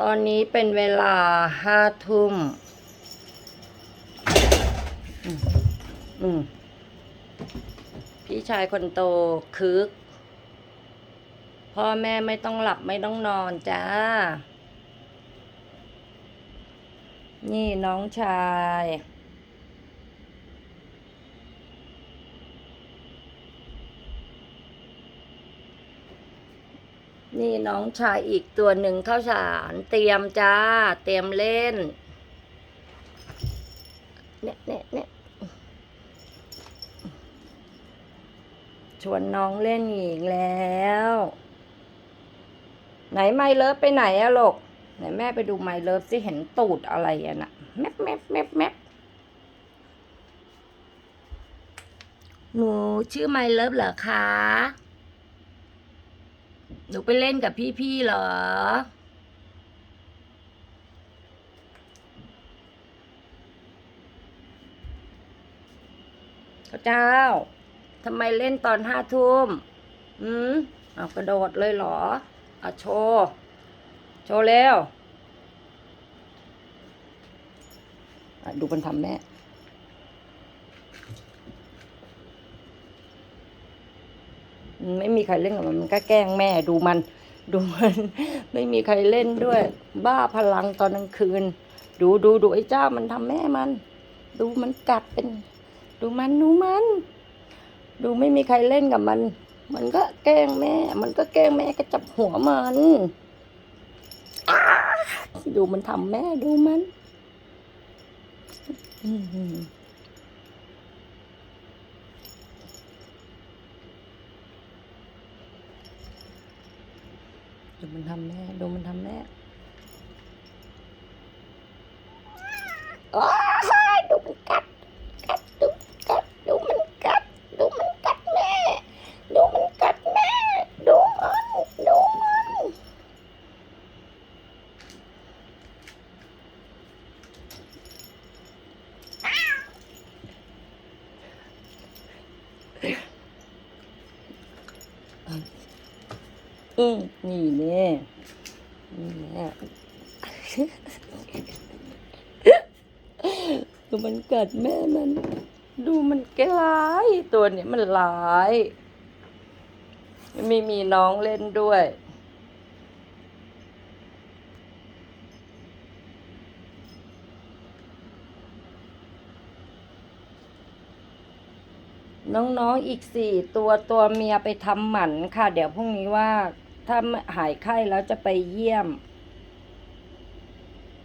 ตอนนี้เป็นเวลาห้าทุ่ม อืม พี่ชายคนโตคึก พ่อแม่ไม่ต้องหลับไม่ต้องนอนจ้า นี่น้องชาย นี่น้องชายอีกตัวหนึ่งข้าวสารเตรียมจ้า เตรียมเล่นเนี่ยเนี่ยเนี่ยชวนน้องเล่นอีกแล้ว ไหนไมเลิฟไปไหนอะลูกไหนแม่ไปดูไมเลิฟสิเห็นตูดอะไรอะน่ะแมบแมบแมบแมบหนูชื่อไมเลิฟเหรอคะ หนูไปเล่นกับพี่ๆเหรอ ข้าเจ้า ทำไมเล่นตอนห้าทุ่มอืมเอากระโดดเลยเหรอเอาโชว์ โชว์เร็วดูมันทำแม่ มัน ไม่มีใครเล่นกับมันมันก็แกล้งแม่ดูมัน ดูมัน ไม่มีใครเล่นด้วย บ้าพลังตอนกลางคืน ดูดูดูไอ้เจ้ามันทำแม่มัน ดูมันกัดเป็น ดูมันดูมัน ดูไม่มีใครเล่นกับมัน มันก็แกล้งแม่ มันก็แกล้งแม่ก็จับหัวมันดูมันทำแม่ดูมัน อื ดูมันทำแม่ดูมันทำแม่อ้ยดูมันกัดกัดดูกัดดูมันกัดดูมันกัดแม่ดูมันกัดแม่ดูมันดูมันอื มนี่แน่นี่แน่ดูมันกัดแม่มัน ดูมันแกร้ายตัวนี้มันร้าย ไม่มีน้องเล่นด้วยน้องๆอีกสี่ตัวตัวเมียไปทำหมันค่ะ เดี๋ยวพรุ่งนี้ว่า ถ้าหายไข้แล้วจะไปเยี่ยม